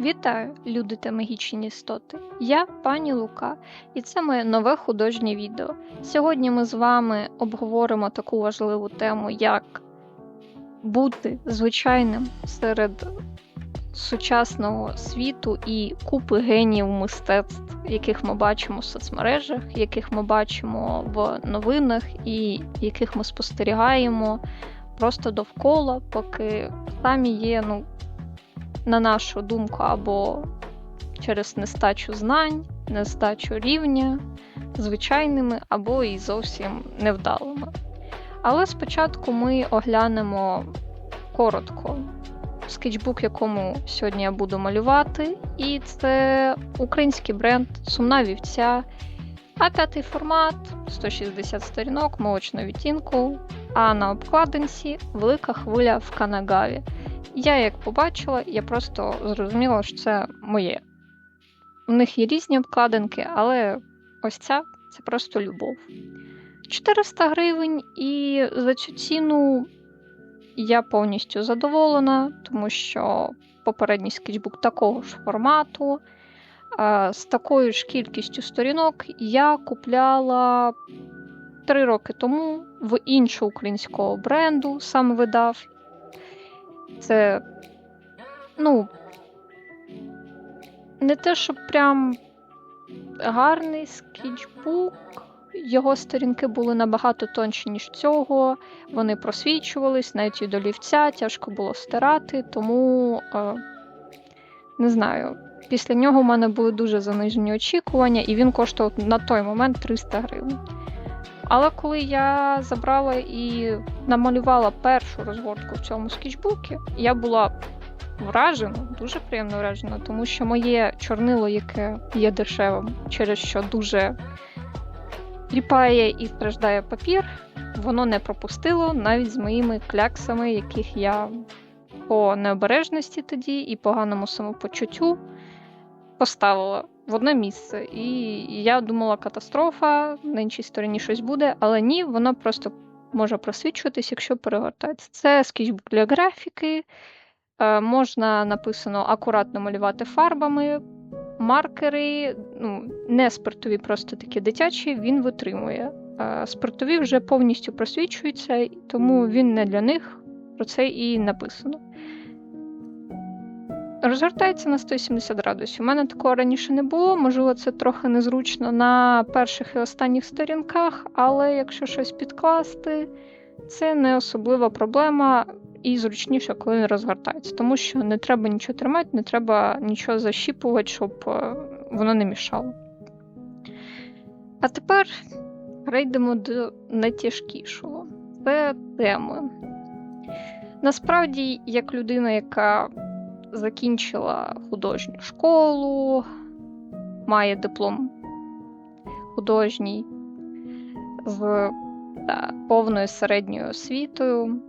Вітаю, люди та магічні істоти! Я пані Лука, і це моє нове художнє відео. Сьогодні ми з вами обговоримо таку важливу тему, як бути звичайним серед сучасного світу і купи геніїв мистецтв, яких ми бачимо в соцмережах, яких ми бачимо в новинах, і яких ми спостерігаємо просто довкола, поки самі є, ну на нашу думку, або через нестачу знань, нестачу рівня, звичайними, або і зовсім невдалими. Але спочатку ми оглянемо коротко скетчбук, якому сьогодні я буду малювати, і це український бренд Сумна вівця. А п'ятий формат 160 сторінок молочного відтінку. А на обкладинці велика хвиля в Канагаві. Я як побачила, я просто зрозуміла, що це моє. У них є різні обкладинки, але ось ця це просто любов. 400 гривень, і за цю ціну я повністю задоволена, тому що попередній скетчбук такого ж формату. З такою ж кількістю сторінок я купляла 3 роки тому в іншого українського бренду, сам видав. Це, ну, не те, що прям гарний скетчбук. Його сторінки були набагато тонші, ніж цього. Вони просвічувались, навіть і до лівця, тяжко було стирати, тому е, не знаю. Після нього в мене були дуже занижені очікування, і він коштував на той момент 300 гривень. Але коли я забрала і намалювала першу розгортку в цьому скетчбуці, я була вражена, дуже приємно вражена, тому що моє чорнило, яке є дешевим, через що дуже ліпає і страждає папір, воно не пропустило навіть з моїми кляксами, яких я по необережності тоді і поганому самопочуттю поставила в одне місце. І я думала, катастрофа, на іншій стороні щось буде, але ні, воно просто може просвічуватись, якщо перегортається. Це скетчбук для е, можна написано акуратно малювати фарбами. Маркери, ну, не спиртові, просто такі дитячі, він витримує. А спиртові вже повністю просвічуються, тому він не для них, про це і написано. Розгортається на 170 градусів. У мене такого раніше не було, можливо, це трохи незручно на перших і останніх сторінках, але якщо щось підкласти, це не особлива проблема і зручніше, коли він розгортається, тому що не треба нічого тримати, не треба нічого защіпувати, щоб е, воно не мішало. А тепер перейдемо до найтяжкішого це теми. Насправді, як людина, яка закінчила художню школу, має диплом художній з та, повною середньою освітою.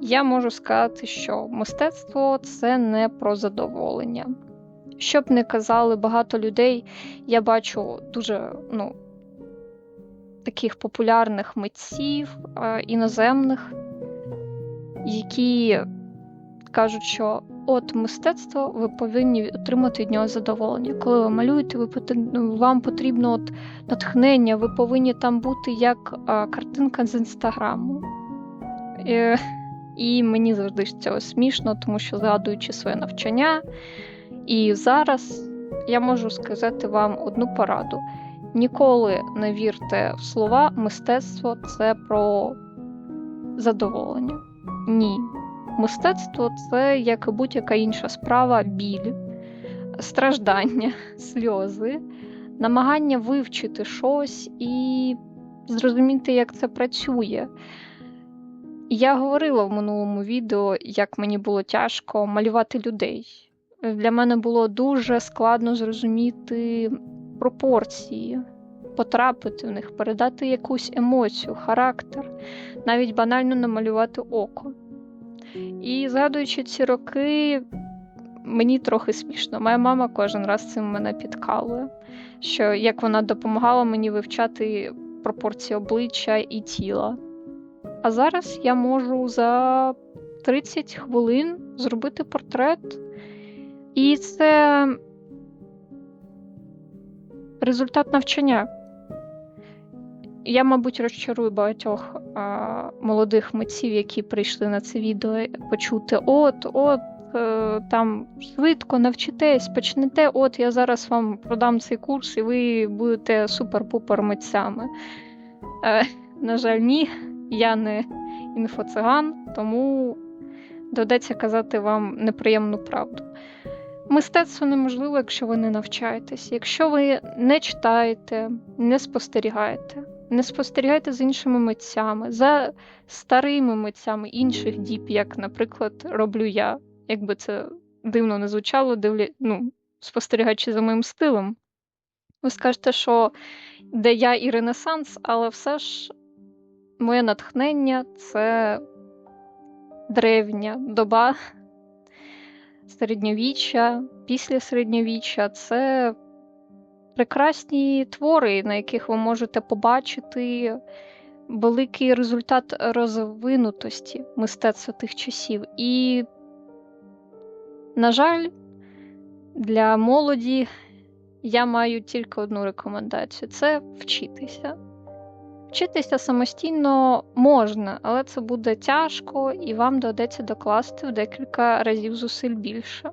Я можу сказати, що мистецтво це не про задоволення. Щоб не казали багато людей, я бачу дуже ну, таких популярних митців е, іноземних, які кажуть, що от мистецтво ви повинні отримати від нього задоволення. Коли ви малюєте, ви ну, вам потрібно от натхнення, ви повинні там бути як картинка з інстаграму. І, і мені завжди з цього смішно, тому що згадуючи своє навчання. І зараз я можу сказати вам одну пораду: ніколи не вірте в слова, мистецтво це про задоволення. Ні. Мистецтво це як будь-яка інша справа, біль, страждання, сльози, намагання вивчити щось і зрозуміти, як це працює. Я говорила в минулому відео, як мені було тяжко малювати людей. Для мене було дуже складно зрозуміти пропорції, потрапити в них, передати якусь емоцію, характер, навіть банально намалювати око. І згадуючи ці роки, мені трохи смішно. Моя мама кожен раз цим мене підкалує, що як вона допомагала мені вивчати пропорції обличчя і тіла. А зараз я можу за 30 хвилин зробити портрет І це результат навчання. Я, мабуть, розчарую багатьох а, молодих митців, які прийшли на це відео почути: от, от, е, там швидко навчитесь, почнете, от я зараз вам продам цей курс, і ви будете супер-пупер митцями. Е, на жаль, ні, я не інфоциган, тому доведеться казати вам неприємну правду. Мистецтво неможливо, якщо ви не навчаєтесь, якщо ви не читаєте, не спостерігаєте, не спостерігайте з іншими митцями, за старими митцями інших діб, як, наприклад, роблю я, якби це дивно не звучало, дивлі... ну, спостерігаючи за моїм стилем. Ви скажете, що де я і Ренесанс, але все ж моє натхнення це древня доба середньовіччя, після середньовіччя це прекрасні твори, на яких ви можете побачити великий результат розвинутості мистецтва тих часів. І, на жаль, для молоді я маю тільки одну рекомендацію це вчитися. Вчитися самостійно можна, але це буде тяжко і вам доведеться докласти в декілька разів зусиль більше.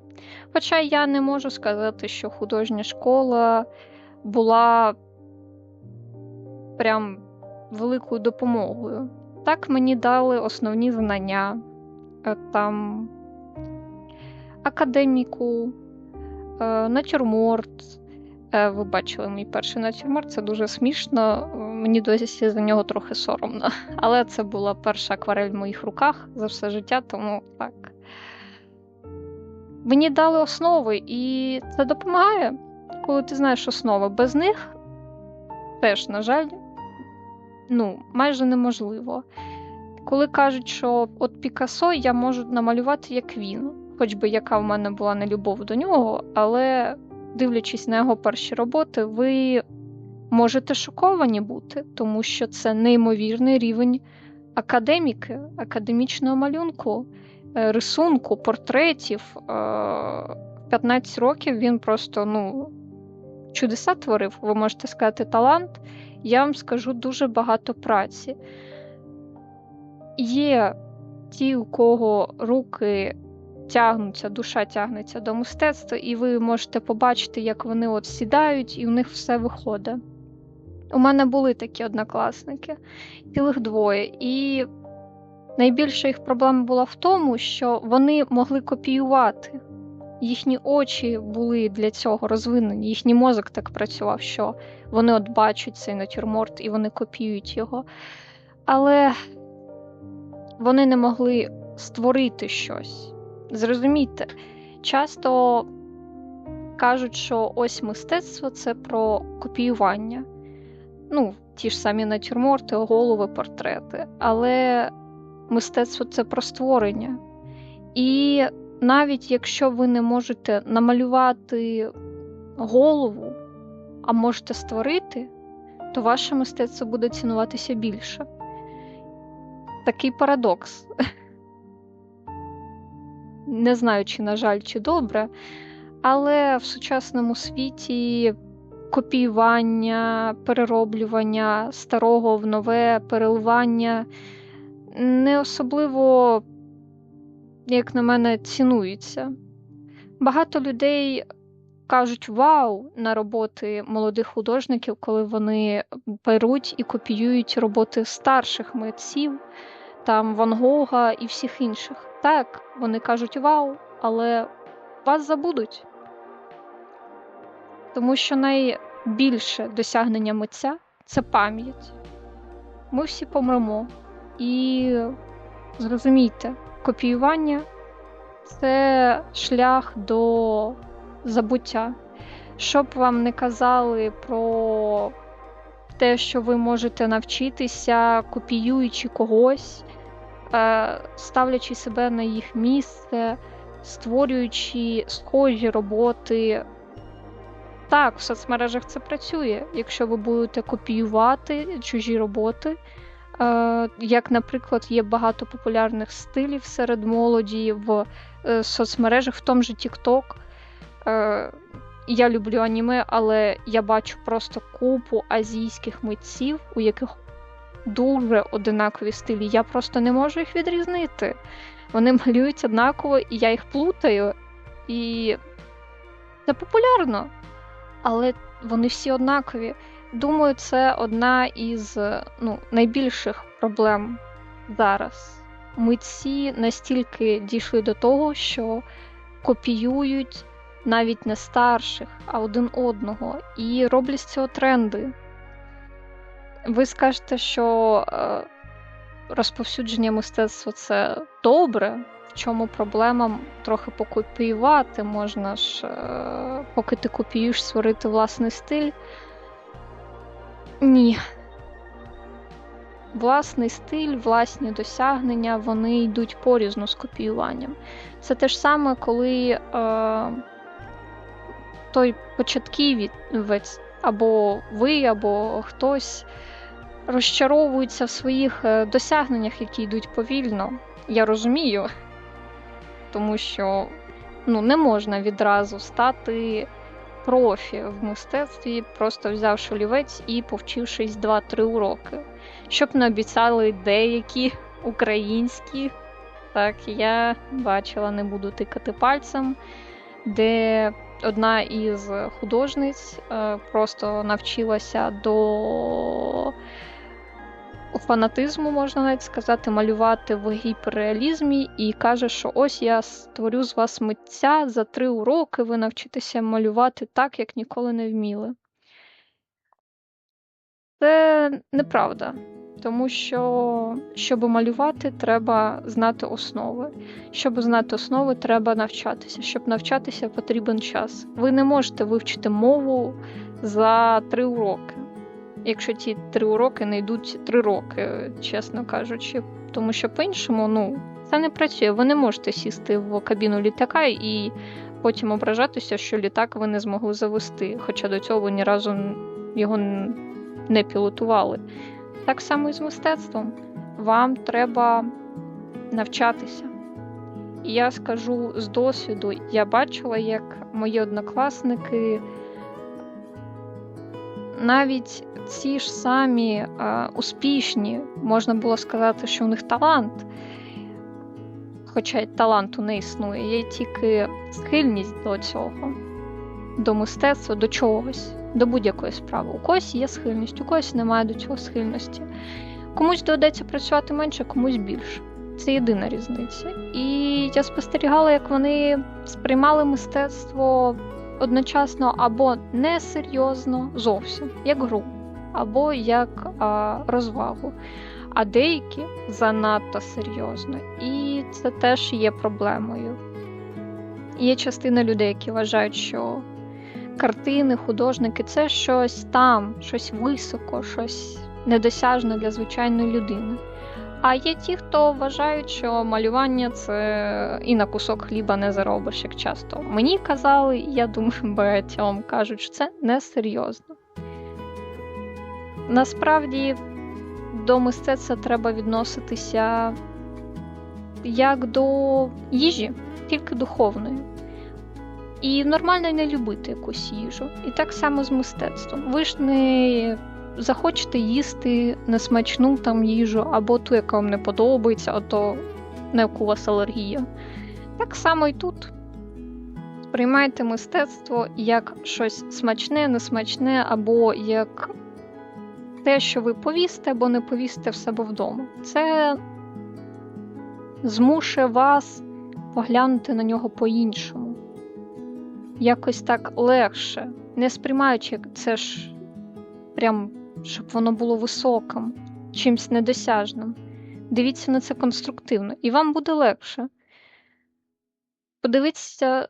Хоча я не можу сказати, що художня школа була прям великою допомогою. Так, мені дали основні знання, е, там академіку, е, натюрморт. Е, ви бачили мій перший натюрморт, це дуже смішно. Мені досі за нього трохи соромно. Але це була перша акварель в моїх руках за все життя, тому так. Мені дали основи, і це допомагає, коли ти знаєш основи. Без них теж, на жаль, ну, майже неможливо. Коли кажуть, що от Пікассо я можу намалювати як він, хоч би яка в мене була не любов до нього, але дивлячись на його перші роботи, ви можете шоковані бути, тому що це неймовірний рівень академіки, академічного малюнку, е, рисунку, портретів. Е, 15 років він просто ну, чудеса творив, ви можете сказати, талант. Я вам скажу дуже багато праці. Є ті, у кого руки тягнуться, душа тягнеться до мистецтва, і ви можете побачити, як вони от сідають, і у них все виходить. У мене були такі однокласники, цілих двоє. І найбільша їх проблема була в тому, що вони могли копіювати. Їхні очі були для цього розвинені, їхній мозок так працював, що вони от бачать цей натюрморт і вони копіюють його. Але вони не могли створити щось. Зрозумійте, часто кажуть, що ось мистецтво це про копіювання. Ну, ті ж самі натюрморти, голови, портрети. Але мистецтво це про створення. І навіть якщо ви не можете намалювати голову, а можете створити, то ваше мистецтво буде цінуватися більше. Такий парадокс. Не знаю, чи, на жаль, чи добре, але в сучасному світі копіювання, перероблювання старого в нове, переливання не особливо, як на мене, цінуються. Багато людей кажуть вау на роботи молодих художників, коли вони беруть і копіюють роботи старших митців, там Ван Гога і всіх інших. Так, вони кажуть вау, але вас забудуть. Тому що найбільше досягнення митця це пам'ять. Ми всі помремо. І зрозумійте, копіювання це шлях до забуття. Щоб вам не казали про те, що ви можете навчитися, копіюючи когось, е, ставлячи себе на їх місце, створюючи схожі роботи. Так, в соцмережах це працює. Якщо ви будете копіювати чужі роботи, як, наприклад, є багато популярних стилів серед молоді в е, соцмережах, в тому же TikTok, Е, я люблю аніме, але я бачу просто купу азійських митців, у яких дуже одинакові стилі. Я просто не можу їх відрізнити. Вони малюють однаково, і я їх плутаю. І це популярно. Але вони всі однакові. Думаю, це одна із ну, найбільших проблем зараз. Митці настільки дійшли до того, що копіюють навіть не старших, а один одного, і роблять з цього тренди. Ви скажете, що е, розповсюдження мистецтва це добре. В чому проблема трохи покопіювати, можна ж, е, поки ти копіюєш, створити власний стиль. Ні. Власний стиль, власні досягнення, вони йдуть порізно з копіюванням. Це те ж саме, коли е, той початківець, або ви, або хтось розчаровується в своїх е, досягненнях, які йдуть повільно. Я розумію, тому що ну, не можна відразу стати профі в мистецтві, просто взявши олівець і повчившись 2-3 уроки. Щоб не обіцяли деякі українські. Так, я бачила, не буду тикати пальцем, де одна із художниць е, просто навчилася до фанатизму, можна навіть сказати, малювати в гіперреалізмі, і каже, що ось я створю з вас митця за три уроки, ви навчитеся малювати так, як ніколи не вміли. Це неправда. Тому що, щоб малювати, треба знати основи. Щоб знати основи, треба навчатися. Щоб навчатися, потрібен час. Ви не можете вивчити мову за три уроки. Якщо ті три уроки не йдуть три роки, чесно кажучи. Тому що по-іншому, ну, це не працює. Ви не можете сісти в кабіну літака і потім ображатися, що літак ви не змогли завести, хоча до цього ви ні разу його не пілотували. Так само і з мистецтвом. Вам треба навчатися. І я скажу з досвіду, я бачила, як мої однокласники навіть ці ж самі а, успішні, можна було сказати, що у них талант, хоча й таланту не існує, є тільки схильність до цього, до мистецтва, до чогось до будь-якої справи. У когось є схильність, у когось немає до цього схильності. Комусь доведеться працювати менше, комусь більше. Це єдина різниця. І я спостерігала, як вони сприймали мистецтво одночасно або несерйозно зовсім, як гру, або як а, розвагу. А деякі занадто серйозно. І це теж є проблемою. Є частина людей, які вважають, що картини, художники це щось там, щось високо, щось недосяжне для звичайної людини. А є ті, хто вважають, що малювання це і на кусок хліба не заробиш, як часто. Мені казали, і я думаю, багатьом кажуть, що це несерйозно. Насправді до мистецтва треба відноситися як до їжі, тільки духовної. І нормально не любити якусь їжу. І так само з мистецтвом. Ви ж не захочете їсти несмачну там їжу, або ту, яка вам не подобається, а то на яку у вас алергія. Так само і тут. Сприймайте мистецтво як щось смачне, несмачне, або як те, що ви повісте або не повісте в себе вдома. Це змушує вас поглянути на нього по-іншому якось так легше, не сприймаючи це ж прям, щоб воно було високим, чимсь недосяжним. Дивіться на це конструктивно, і вам буде легше. Подивіться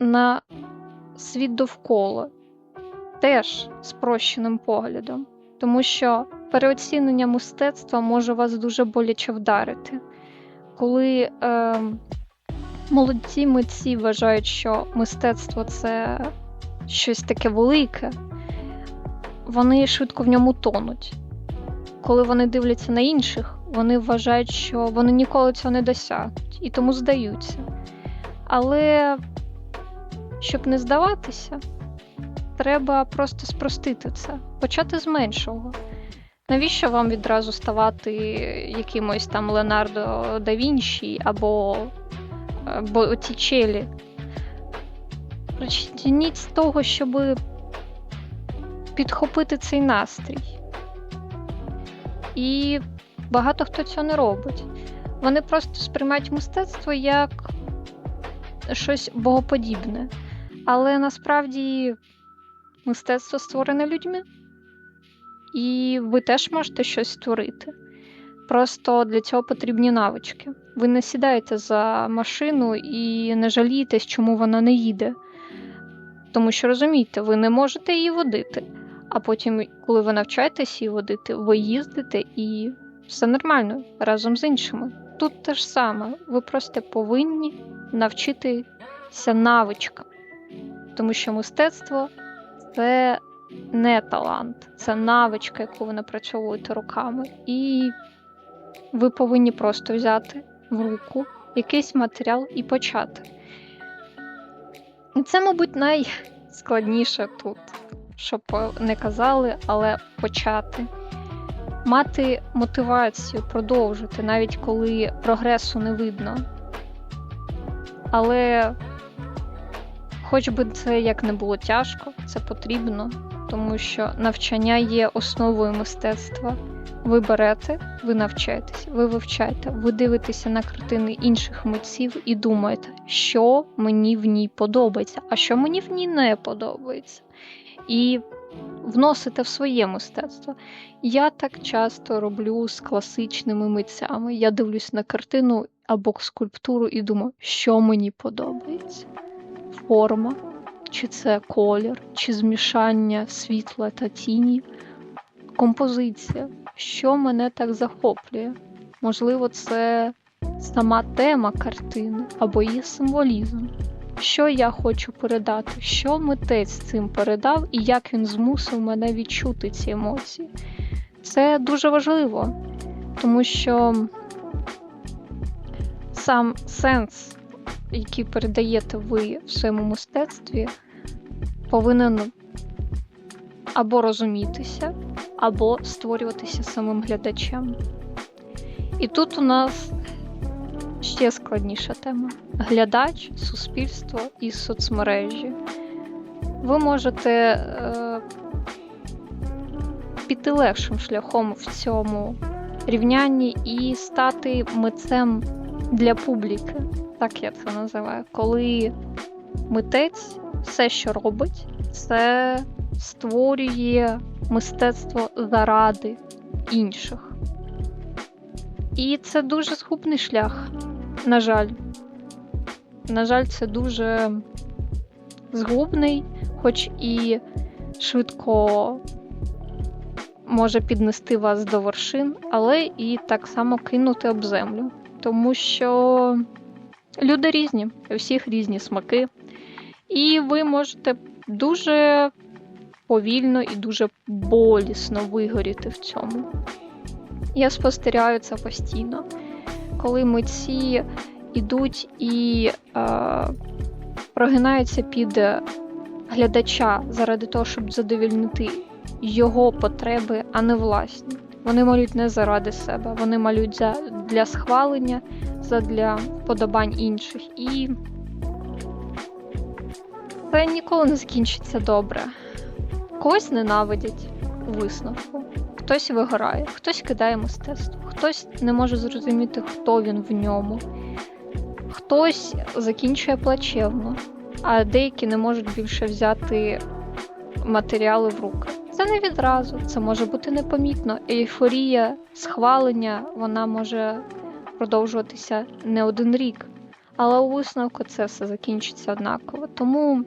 на світ довкола теж спрощеним поглядом, тому що переоцінення мистецтва може вас дуже боляче вдарити. Коли е, молодці митці вважають, що мистецтво це щось таке велике, вони швидко в ньому тонуть. Коли вони дивляться на інших, вони вважають, що вони ніколи цього не досягнуть і тому здаються. Але Щоб не здаватися, треба просто спростити це, почати з меншого. Навіщо вам відразу ставати якимось там Леонардо да Вінчі або Боттічелі? Почніть з того, щоб підхопити цей настрій. І багато хто цього не робить. Вони просто сприймають мистецтво як щось богоподібне. Але насправді мистецтво створене людьми. І ви теж можете щось створити. Просто для цього потрібні навички. Ви не сідаєте за машину і не жалієтесь, чому вона не їде. Тому що розумієте, ви не можете її водити. А потім, коли ви навчаєтесь її водити, ви їздите і все нормально разом з іншими. Тут те ж саме, ви просто повинні навчитися навичкам. Тому що мистецтво це не талант, це навичка, яку ви напрацьовуєте руками. І ви повинні просто взяти в руку якийсь матеріал і почати. Це, мабуть, найскладніше тут, щоб не казали, але почати. Мати мотивацію продовжити, навіть коли прогресу не видно. Але, хоч би це як не було тяжко, це потрібно, тому що навчання є основою мистецтва. Ви берете, ви навчаєтесь, ви вивчаєте, ви дивитеся на картини інших митців і думаєте, що мені в ній подобається, а що мені в ній не подобається. І вносите в своє мистецтво. Я так часто роблю з класичними митцями. Я дивлюсь на картину або скульптуру і думаю, що мені подобається. Форма, чи це колір, чи змішання світла та тіні, композиція, що мене так захоплює. Можливо, це сама тема картини або її символізм. Що я хочу передати, що митець цим передав і як він змусив мене відчути ці емоції. Це дуже важливо, тому що сам сенс, який передаєте ви в своєму мистецтві, повинен або розумітися, або створюватися самим глядачем. І тут у нас ще складніша тема: глядач, суспільство і соцмережі. Ви можете е, піти легшим шляхом в цьому рівнянні і стати митцем для публіки, так я це називаю, коли митець все, що робить, це створює мистецтво заради інших. І це дуже згубний шлях, на жаль. На жаль, це дуже згубний, хоч і швидко може піднести вас до вершин, але і так само кинути об землю. Тому що люди різні, у всіх різні смаки, і ви можете дуже повільно і дуже болісно вигоріти в цьому. Я спостерігаю це постійно, коли митці йдуть і е, прогинаються під глядача заради того, щоб задовільнити його потреби, а не власні. Вони малюють не заради себе, вони малюють для схвалення, для вподобань інших. І це ніколи не закінчиться добре. Когось ненавидять у висновку, хтось вигорає, хтось кидає мистецтво, хтось не може зрозуміти, хто він в ньому, хтось закінчує плачевно, а деякі не можуть більше взяти матеріали в руки. Це не відразу, це може бути непомітно. Ейфорія, схвалення, вона може продовжуватися не один рік. Але у висновку це все закінчиться однаково. Тому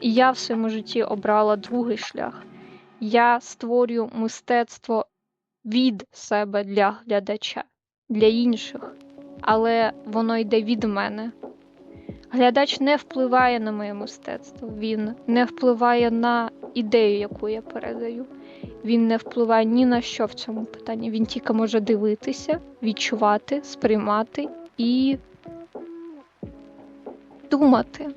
я в своєму житті обрала другий шлях. Я створюю мистецтво від себе для глядача, для інших, але воно йде від мене. Глядач не впливає на моє мистецтво, він не впливає на ідею, яку я передаю. Він не впливає ні на що в цьому питанні. Він тільки може дивитися, відчувати, сприймати і думати.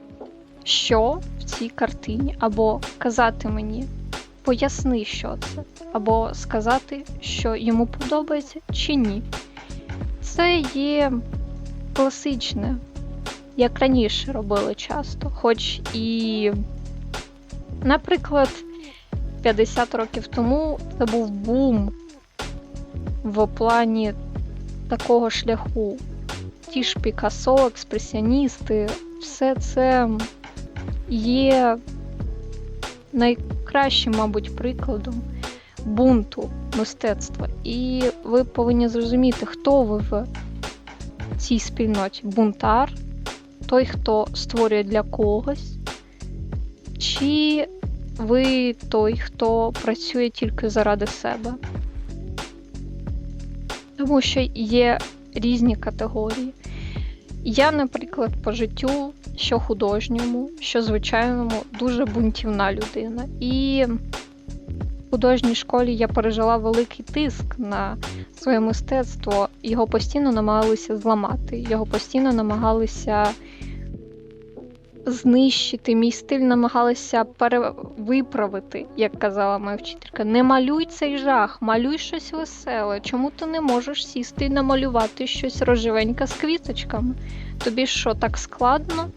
що в цій картині, або казати мені, поясни, що це, або сказати, що йому подобається чи ні. Це є класичне, як раніше робили часто, хоч і, наприклад, 50 років тому це був бум в плані такого шляху. Ті ж Пікассо, експресіоністи, все це є найкращим, мабуть, прикладом бунту мистецтва. І ви повинні зрозуміти, хто ви в цій спільноті. Бунтар, той, хто створює для когось, чи ви той, хто працює тільки заради себе. Тому що є різні категорії. Я, наприклад, по життю, що художньому, що звичайному, дуже бунтівна людина. І в художній школі я пережила великий тиск на своє мистецтво. Його постійно намагалися зламати, його постійно намагалися знищити. Мій стиль намагалися перевиправити, як казала моя вчителька. Не малюй цей жах, малюй щось веселе. Чому ти не можеш сісти і намалювати щось рожевеньке з квіточками? Тобі що, так складно?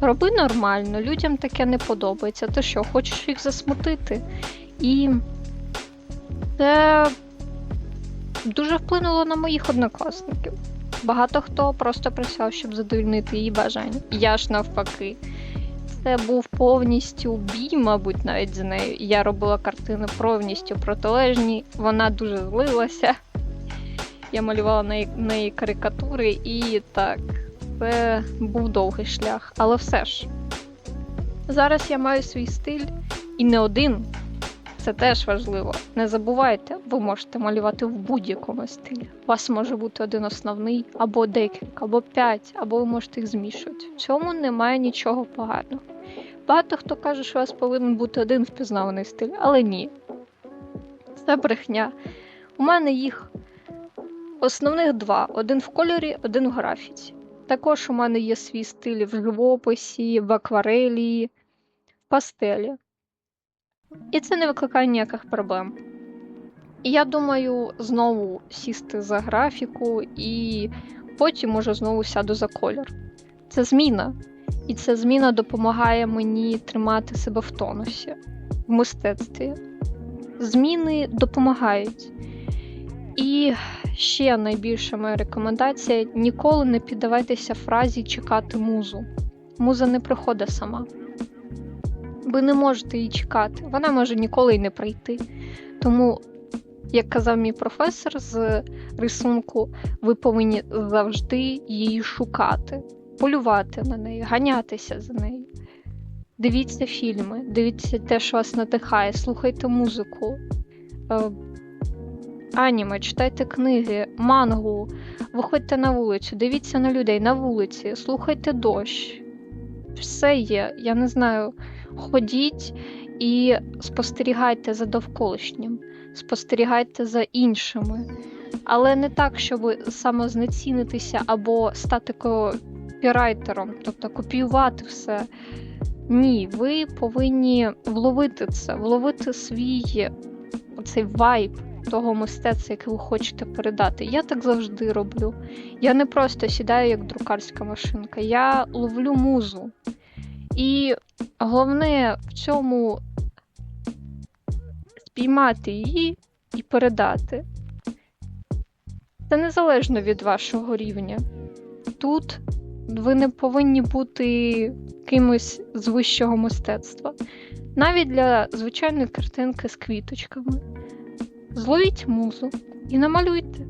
Роби нормально, людям таке не подобається. Ти що, хочеш їх засмутити? І це дуже вплинуло на моїх однокласників. Багато хто просто присяв, щоб задовольнити її бажання. Я ж навпаки. Це був повністю бій, мабуть, навіть з нею. Я робила картини повністю протилежні, вона дуже злилася. Я малювала на неї карикатури і так, це був довгий шлях. Але все ж, зараз я маю свій стиль і не один. Це теж важливо. Не забувайте, ви можете малювати в будь-якому стилі. У вас може бути один основний, або декілька, або п'ять, або ви можете їх змішувати. В цьому немає нічого поганого. Багато хто каже, що у вас повинен бути один впізнаваний стиль, але ні. Це брехня. У мене їх основних два: один в кольорі, один в графіці. Також у мене є свій стиль в живописі, в акварелі, в пастелі. І це не викликає ніяких проблем. І я думаю, знову сісти за графіку, і потім може знову сяду за кольор. Це зміна. І ця зміна допомагає мені тримати себе в тонусі в мистецтві. Зміни допомагають. І ще найбільша моя рекомендація: ніколи не піддавайтеся фразі чекати музу. Муза не приходить сама. Ви не можете її чекати, вона може ніколи й не прийти. Тому, як казав мій професор з рисунку, ви повинні завжди її шукати, полювати на неї, ганятися за нею. Дивіться фільми, дивіться те, що вас надихає, слухайте музику, е, аніме, читайте книги, мангу, виходьте на вулицю, дивіться на людей на вулиці, слухайте дощ. Все є, я не знаю. Ходіть і спостерігайте за довколишнім, спостерігайте за іншими. Але не так, щоб самознецінитися або стати копірайтером, тобто копіювати все. Ні, ви повинні вловити це, вловити свій оцей вайб того мистецтва, яке ви хочете передати. Я так завжди роблю. Я не просто сідаю як друкарська машинка, я ловлю музу. І головне в цьому спіймати її і передати. Це незалежно від вашого рівня. Тут ви не повинні бути кимось з вищого мистецтва. Навіть для звичайної картинки з квіточками. Зловіть музу і намалюйте.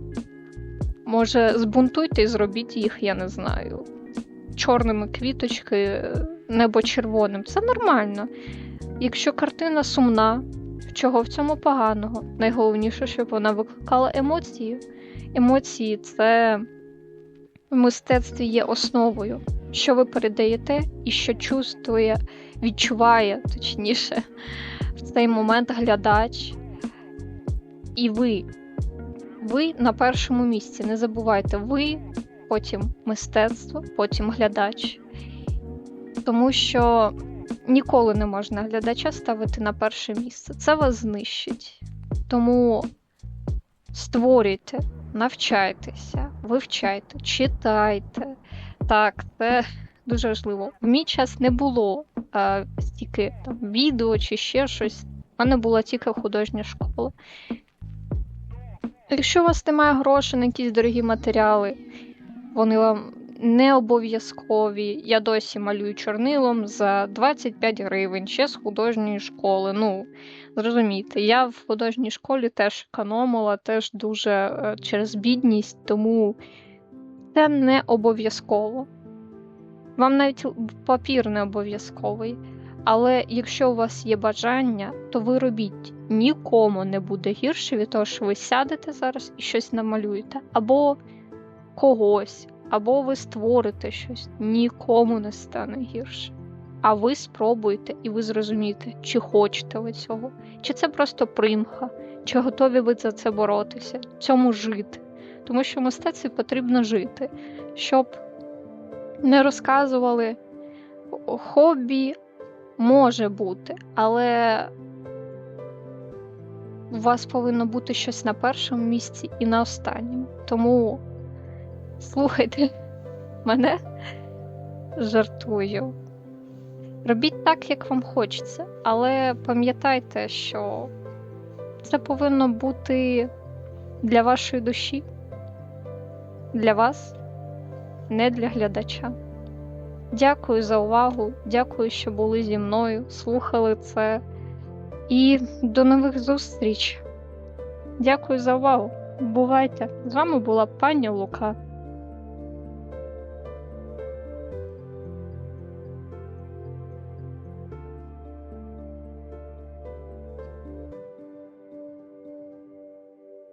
Може, збунтуйте і зробіть їх, я не знаю, чорними квіточки, небо червоним. Це нормально. Якщо картина сумна, чого в цьому поганого? Найголовніше, щоб вона викликала емоції. Емоції це в мистецтві є основою, що ви передаєте і що чувствує, відчуває, точніше, в цей момент глядач. І ви. Ви на першому місці. Не забувайте, ви, потім мистецтво, потім глядач. Тому що ніколи не можна глядача ставити на перше місце. Це вас знищить. Тому створюйте, навчайтеся, вивчайте, читайте. Так, це дуже важливо. В мій час не було а, стільки там відео чи ще щось. У мене була тільки художня школа. Якщо у вас немає грошей на якісь дорогі матеріали, вони вам не обов'язкові. Я досі малюю чорнилом за 25 гривень, ще з художньої школи. Ну, зрозумійте, я в художній школі теж економила, теж дуже е, через бідність, тому це не обов'язково. Вам навіть папір не обов'язковий. Але якщо у вас є бажання, то ви робіть. Нікому не буде гірше від того, що ви сядете зараз і щось намалюєте, або когось, або ви створите щось. Нікому не стане гірше. А ви спробуєте і ви зрозумієте, чи хочете ви цього, чи це просто примха, чи готові ви за це боротися, цьому жити. Тому що мистецтві потрібно жити, щоб не розказували хобі може бути, але у вас повинно бути щось на першому місці і на останньому. Тому слухайте мене, жартую. Робіть так, як вам хочеться, але пам'ятайте, що це повинно бути для вашої душі, для вас, не для глядача. Дякую за увагу, дякую, що були зі мною, слухали це. І до нових зустріч. Дякую за увагу. Бувайте! З вами була пані Лука.